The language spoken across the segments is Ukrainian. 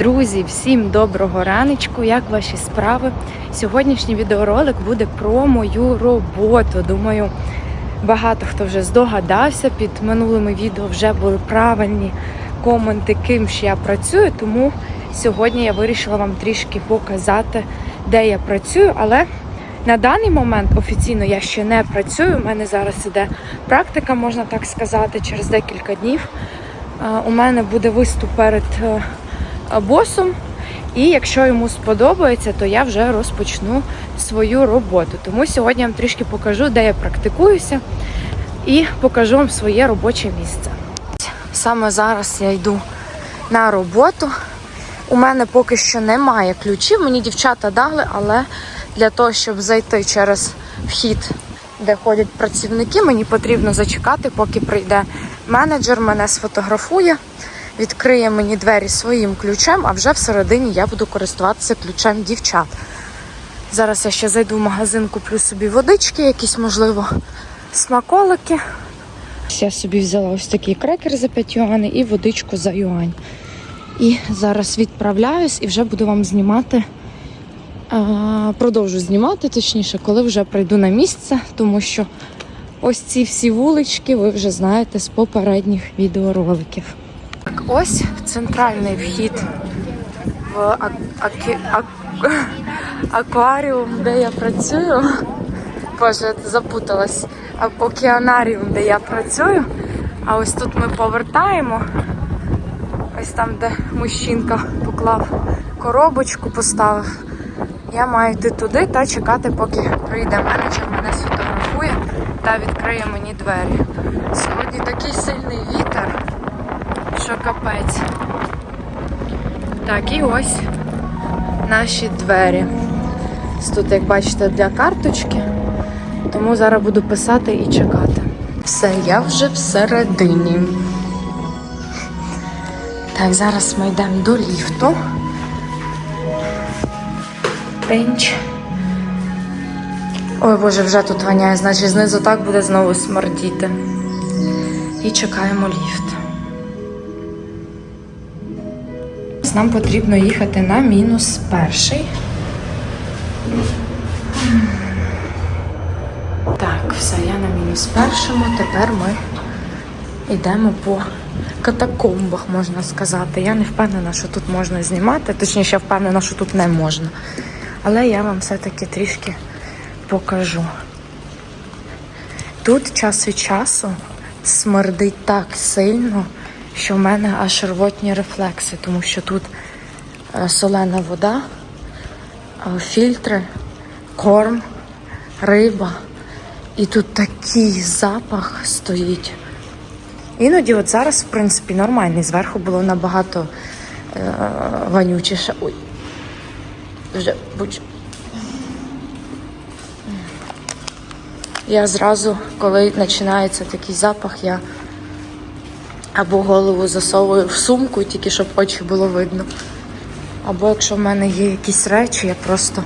Друзі, всім доброго раночку! Як ваші справи? Сьогоднішній відеоролик буде про мою роботу. Думаю, багато хто вже здогадався. Під минулими відео вже були правильні коменти, ким ж я працюю. Тому сьогодні я вирішила вам трішки показати, де я працюю. Але на даний момент офіційно я ще не працюю. У мене зараз іде практика, можна так сказати, через декілька днів. У мене буде виступ перед е, босом. І якщо йому сподобається, то я вже розпочну свою роботу. Тому сьогодні я вам трішки покажу, де я практикуюся, і покажу вам своє робоче місце. Саме зараз я йду на роботу. У мене поки що немає ключів. Мені дівчата дали, але для того, щоб зайти через вхід, де ходять працівники, мені потрібно зачекати, поки прийде менеджер, мене сфотографує відкриє мені двері своїм ключем, а вже всередині я буду користуватися ключем дівчат. Зараз я ще зайду в магазин, куплю собі водички, якісь, можливо, смаколики. Я собі взяла ось такий крекер за 5 юаней і водичку за юань. І зараз відправляюсь і вже буду вам знімати. Продовжу знімати, точніше, коли вже прийду на місце, тому що ось ці всі вулички ви вже знаєте з попередніх відеороликів. Так, ось центральний вхід в а- акі- а- акваріум, де я працюю. Боже, запуталась. А- Океанаріум, де я працюю. А ось тут ми повертаємо. Ось там, де мужчинка поклав коробочку, поставив. Я маю йти туди та чекати, поки прийде менеджер, мене сфотографує та відкриє мені двері. Сьогодні такий сильний вітер капець. Так, і ось наші двері. Тут, як бачите, для карточки. Тому зараз буду писати і чекати. Все, я вже всередині. Так, зараз ми йдемо до ліфту. Пенч. Ой, боже, вже тут воняє, значить знизу так буде знову смердіти. І чекаємо ліфт. Нам потрібно їхати на мінус перший. Так, все, я на мінус першому. Тепер ми йдемо по катакомбах, можна сказати. Я не впевнена, що тут можна знімати, точніше, впевнена, що тут не можна. Але я вам все-таки трішки покажу. Тут час від часу смердить так сильно, що в мене аж рвотні рефлекси, тому що тут е, солена вода, е, фільтри, корм, риба. І тут такий запах стоїть. Іноді от зараз, в принципі, нормальний. Зверху було набагато е, вонючіше. Ой. Вже будь. Я зразу, коли починається такий запах, я або голову засовую в сумку, тільки щоб очі було видно. Або якщо в мене є якісь речі, я просто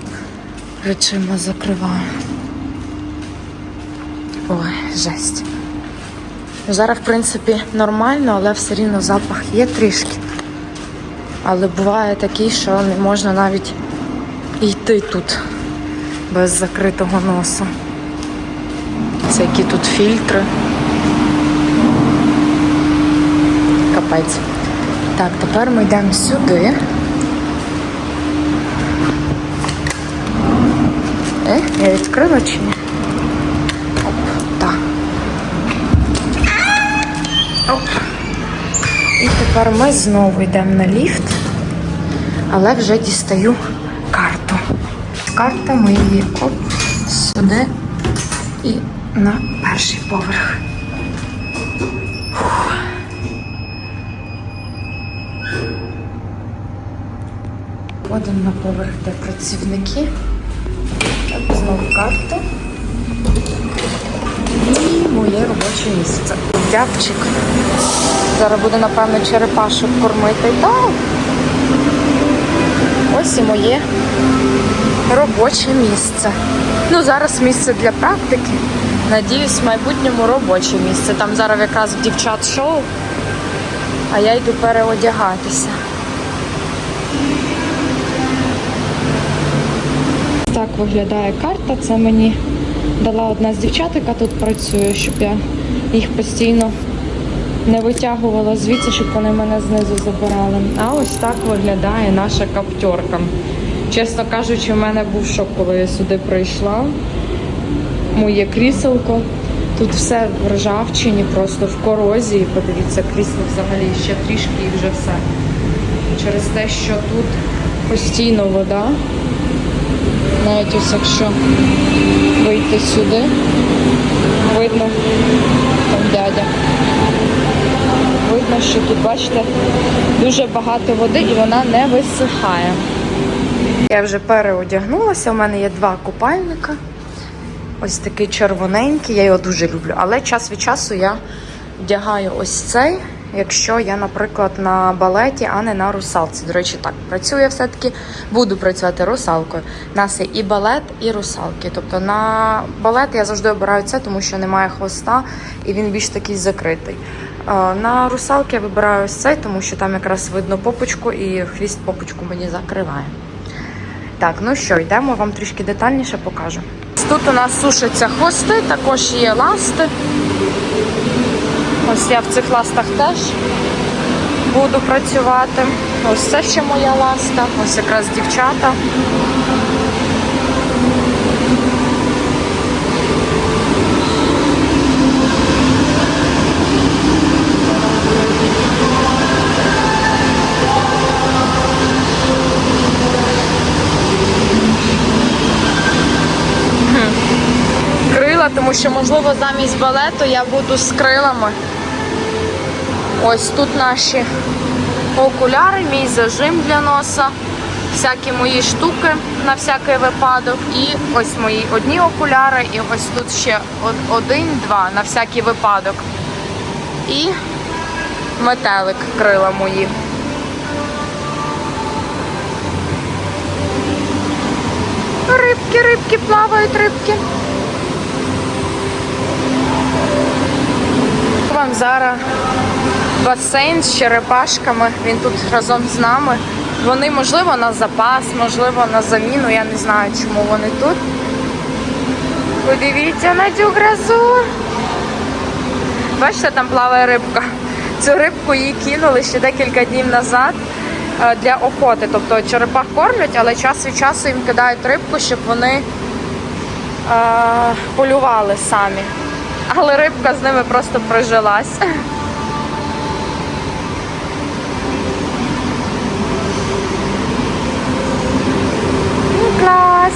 речима закриваю. Ой, жесть. Зараз, в принципі, нормально, але все рівно запах є трішки. Але буває такий, що не можна навіть йти тут без закритого носа. Це які тут фільтри. Капець. Так, тепер ми йдемо сюди. Е, я відкрила чи ні? Оп, так. Оп. І тепер ми знову йдемо на ліфт, але вже дістаю карту. Карта ми її оп, сюди і на перший поверх. Ходимо на поверх, де працівники. Так, знову карту. І моє робоче місце. Дябчик. Зараз буде, напевно, черепашок кормити. Так. Ось і моє робоче місце. Ну, зараз місце для практики. Надіюсь, в майбутньому робоче місце. Там зараз якраз дівчат шоу, а я йду переодягатися. Виглядає карта. Це мені дала одна з дівчат, яка тут працює, щоб я їх постійно не витягувала звідси, щоб вони мене знизу забирали. А ось так виглядає наша каптерка. Чесно кажучи, в мене був шок, коли я сюди прийшла. Моє кріселко. Тут все в ржавчині, просто в корозії. Подивіться, крісло взагалі ще трішки і вже все. Через те, що тут постійно вода. Навіть ось якщо вийти сюди, видно там дядя. Видно, що тут, бачите, дуже багато води і вона не висихає. Я вже переодягнулася, у мене є два купальника. Ось такий червоненький, я його дуже люблю. Але час від часу я вдягаю ось цей, якщо я, наприклад, на балеті, а не на русалці. До речі, так, працюю все-таки, буду працювати русалкою. У нас є і балет, і русалки. Тобто на балет я завжди обираю це, тому що немає хвоста і він більш такий закритий. Е, На русалки я вибираю ось цей, тому що там якраз видно попочку і хвіст попочку мені закриває. Так, ну що, йдемо, вам трішки детальніше покажу. Тут у нас сушаться хвости, також є ласти. Ось я в цих ластах теж буду працювати. Ось це ще моя ласта, ось якраз дівчата. тому що, можливо, замість балету я буду з крилами. Ось тут наші окуляри, мій зажим для носа, всякі мої штуки на всякий випадок. І ось мої одні окуляри, і ось тут ще один-два на всякий випадок. І метелик крила мої. Рибки, рибки, плавають рибки. Вам зараз басейн з черепашками. Він тут разом з нами. Вони, можливо, на запас, можливо, на заміну. Я не знаю, чому вони тут. Подивіться на цю красу. Бачите, там плаває рибка. Цю рибку її кинули ще декілька днів назад е, для охоти. Тобто черепах кормлять, але час від часу їм кидають рибку, щоб вони е, полювали самі. Але рибка з ними просто прижилась. Ну, Клас!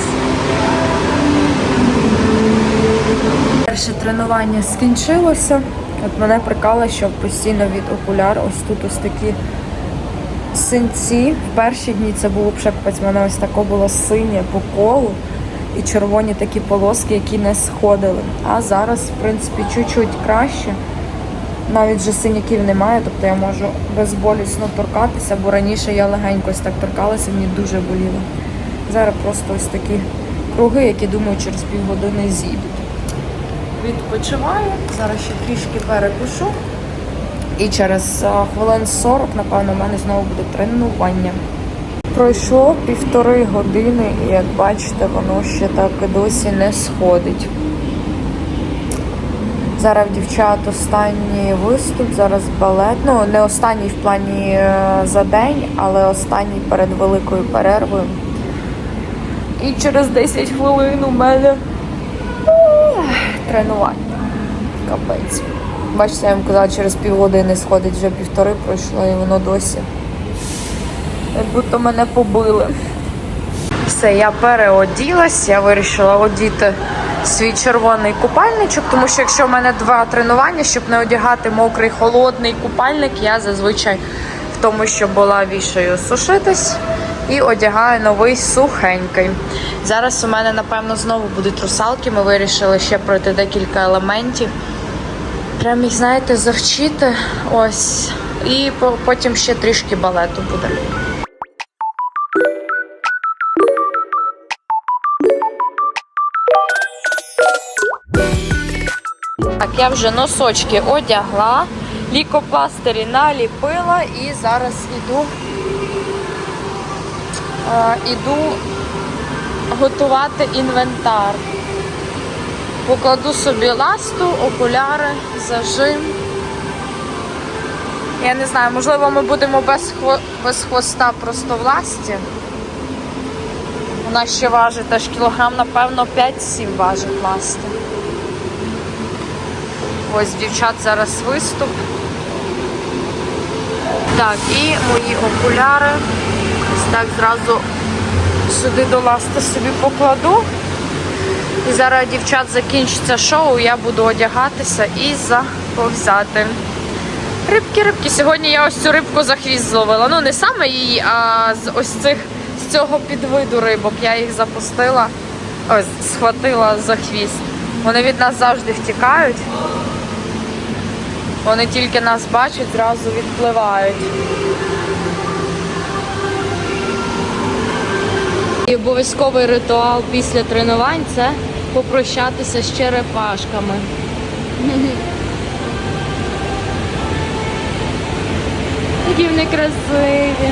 Перше тренування скінчилося. От мене прикало, що постійно від окуляр ось тут ось такі синці. В перші дні це було пшекпець, в мене ось таке було синє по колу і червоні такі полоски, які не сходили. А зараз, в принципі, чуть-чуть краще. Навіть вже синяків немає, тобто я можу безболісно торкатися, бо раніше я легенько ось так торкалася, мені дуже боліло. Зараз просто ось такі круги, які думаю через півгодини зійдуть. Відпочиваю, зараз ще трішки перекушу. І через хвилин 40, напевно, в мене знову буде тренування. Пройшло півтори години, і як бачите, воно ще так досі не сходить. Зараз дівчат останній виступ, зараз балет. Ну, не останній в плані е, за день, але останній перед великою перервою. І через 10 хвилин у мене тренування. Капець. Бачите, я вам казала, через півгодини сходить, вже півтори пройшло, і воно досі. Як будто мене побили. Все, я переоділась, я вирішила одіти свій червоний купальничок, тому що якщо в мене два тренування, щоб не одягати мокрий холодний купальник, я зазвичай в тому, що була вішаю сушитись і одягаю новий сухенький. Зараз у мене, напевно, знову будуть русалки. Ми вирішили ще пройти декілька елементів. Прям їх, знаєте, завчити. Ось. І потім ще трішки балету буде. Так, я вже носочки одягла, лікопластирі наліпила і зараз іду, іду готувати інвентар. Покладу собі ласту, окуляри, зажим. Я не знаю, можливо, ми будемо без, хво... без хвоста просто в ласті. Вона ще важить аж кілограм, напевно, 5-7 важить ласти. Ось дівчат зараз виступ. Так, і мої окуляри. Так зразу сюди до ласти собі покладу. І зараз дівчат закінчиться шоу, я буду одягатися і заповзати. Рибки, рибки. Сьогодні я ось цю рибку за хвіст зловила. Ну, не саме її, а з ось цих з цього підвиду рибок. Я їх запустила, ось схватила за хвіст. Вони від нас завжди втікають. Вони тільки нас бачать, зразу відпливають. Обов'язковий ритуал після тренувань це попрощатися з черепашками. Які вони красиві.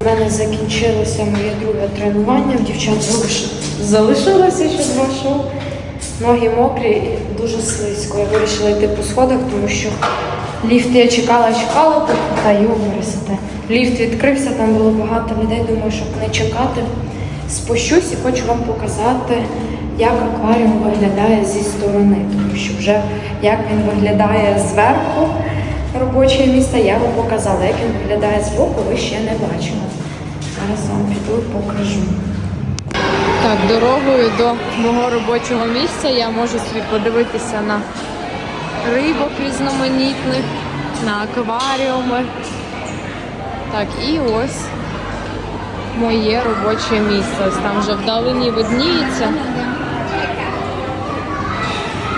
У мене закінчилося моє друге тренування. В дівчат залиш- залишилося ще два шоу. Ноги мокрі і дуже слизько. Я вирішила йти по сходах, тому що ліфт я чекала, чекала, та виросте. Ліфт відкрився, там було багато людей. Думаю, щоб не чекати. Спущусь і хочу вам показати, як акваріум виглядає зі сторони, тому що вже як він виглядає зверху робоче місце, я вам показала. Як він виглядає збоку, ви ще не бачили. Зараз вам піду і покажу. Так, дорогою до мого робочого місця я можу собі подивитися на рибок різноманітних, на акваріуми. Так, і ось моє робоче місце. Ось там вже вдалині видніється.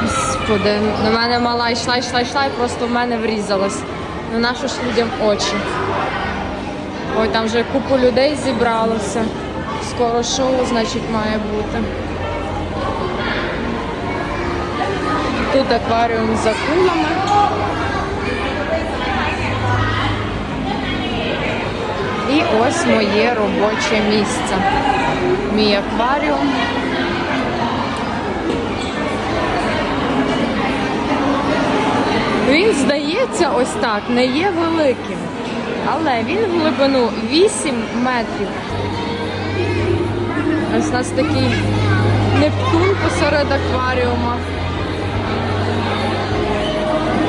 Господи, на мене мала йшла, йшла, йшла і просто в мене врізалась. Ну нащо ж людям очі? Ой, там вже купу людей зібралося. Скоро шоу, значить, має бути. Тут акваріум з акулами. І ось моє робоче місце. Мій акваріум. Він здається ось так, не є великим, але він в глибину 8 метрів. Ось у нас такий Нептун посеред акваріума.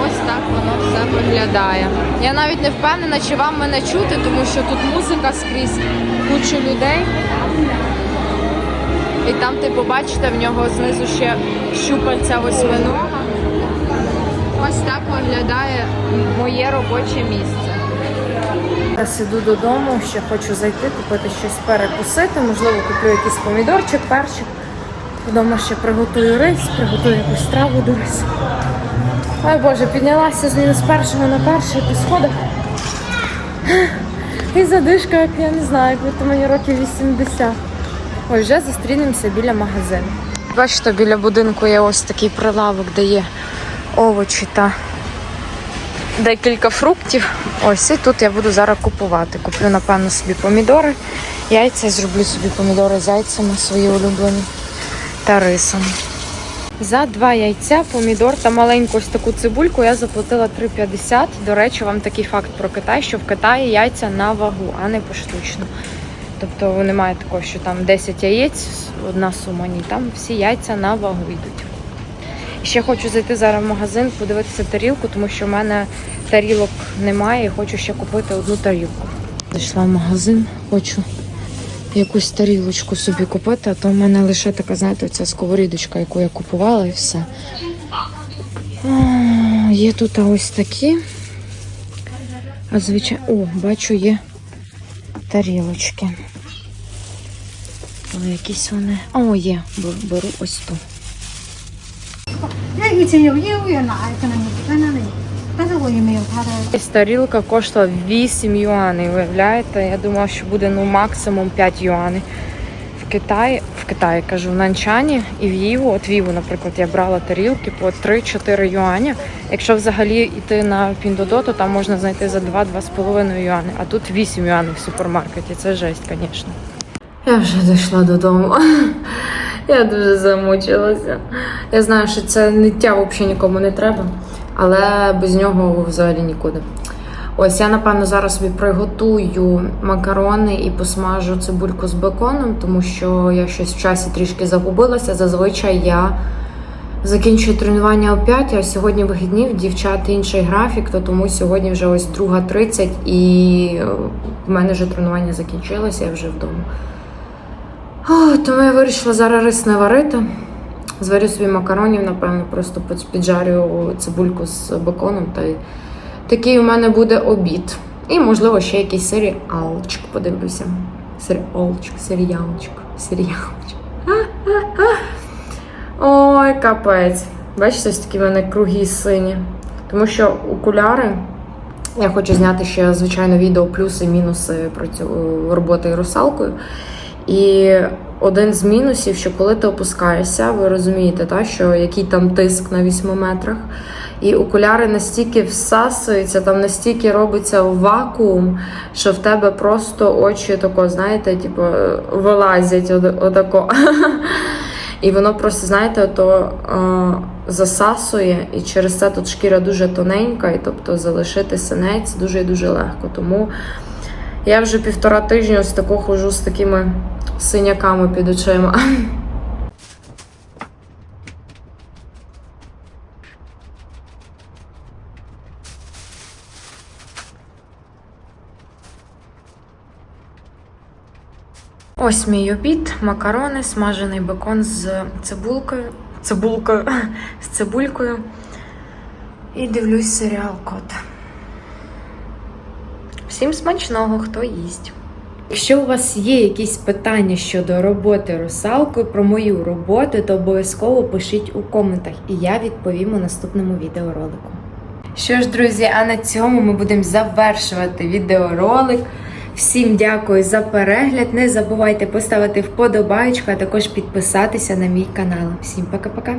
Ось так воно все виглядає. Я навіть не впевнена, чи вам мене чути, тому що тут музика скрізь, куча людей. І там, ти побачите, в нього знизу ще щупальця восьминога. Ось так виглядає моє робоче місце. Зараз іду додому, ще хочу зайти, купити щось перекусити, можливо, куплю якийсь помідорчик, перчик. Вдома ще приготую рис, приготую якусь страву до рису. Ой Боже, піднялася з мінус першого на перший по сходах. І задишка, як я не знаю, як будто мені років 80. Ой, вже зустрінемося біля магазину. Бачите, біля будинку є ось такий прилавок, де є овочі та декілька фруктів. Ось і тут я буду зараз купувати. Куплю, напевно, собі помідори, яйця, зроблю собі помідори з яйцями свої улюблені та рисом. За два яйця, помідор та маленьку ось таку цибульку я заплатила 3,50. До речі, вам такий факт про Китай, що в Китаї яйця на вагу, а не поштучно. Тобто немає такого, що там 10 яєць, одна сума, ні, там всі яйця на вагу йдуть. Ще хочу зайти зараз в магазин, подивитися тарілку, тому що в мене тарілок немає і хочу ще купити одну тарілку. Зайшла в магазин, хочу якусь тарілочку собі купити, а то в мене лише така, знаєте, ця сковорідочка, яку я купувала, і все. А, Є тут ось такі. А звичайно, о, бачу, є тарілочки. Але якісь вони. О, є, беру ось ту. 因为以前有业务员来，可能你不在那里，但是我也没有他的 Ось тарілка коштувала 8 юаней, уявляєте? Я думала, що буде ну максимум 5 юаней. В в Китаї, в Китаї кажу, в Нанчані і в Їву. От Віву, наприклад, я брала тарілки по 3-4 юаня. Якщо взагалі йти на Піндодо, то там можна знайти за 2-2,5 юани, а тут 8 юанів в супермаркеті. Це жесть, звісно. Я вже дійшла додому. Я дуже замучилася. Я знаю, що це ниття взагалі нікому не треба, але без нього взагалі нікуди. Ось я напевно зараз собі приготую макарони і посмажу цибульку з беконом, тому що я щось в часі трішки загубилася. Зазвичай я закінчую тренування о 5, а сьогодні вихідні в дівчат інший графік, то тому сьогодні вже ось 2.30 і в мене вже тренування закінчилося, я вже вдома. О, тому я вирішила зараз рис не варити. Зварю собі макаронів, напевно, просто піджарю цибульку з беконом та й Такий у мене буде обід. І, можливо, ще якийсь серіалчик подивлюся. Серіалчик, серіалчик, серіалчик. Ой, капець. Бачите, ось такі в мене круги сині. Тому що окуляри. Я хочу зняти ще, звичайно, відео плюси і мінуси про цю роботи русалкою. І один з мінусів, що коли ти опускаєшся, ви розумієте, та, що який там тиск на 8 метрах. І окуляри настільки всасуються, там настільки робиться вакуум, що в тебе просто очі тако, знаєте, типу, вилазять от- отако. І воно просто, знаєте, ото е, засасує, і через це тут шкіра дуже тоненька, і тобто залишити синець дуже і дуже легко. Тому я вже півтора тижні ось тако хожу з такими синяками під очима. Ось мій обід, макарони, смажений бекон з цибулкою, цибулкою, з цибулькою. І дивлюсь серіал Кот. Всім смачного, хто їсть. Якщо у вас є якісь питання щодо роботи русалкою, про мою роботу, то обов'язково пишіть у коментах, і я відповім у наступному відеоролику. Що ж, друзі, а на цьому ми будемо завершувати відеоролик. Всім дякую за перегляд. Не забувайте поставити вподобайку, а також підписатися на мій канал. Всім пока-пока!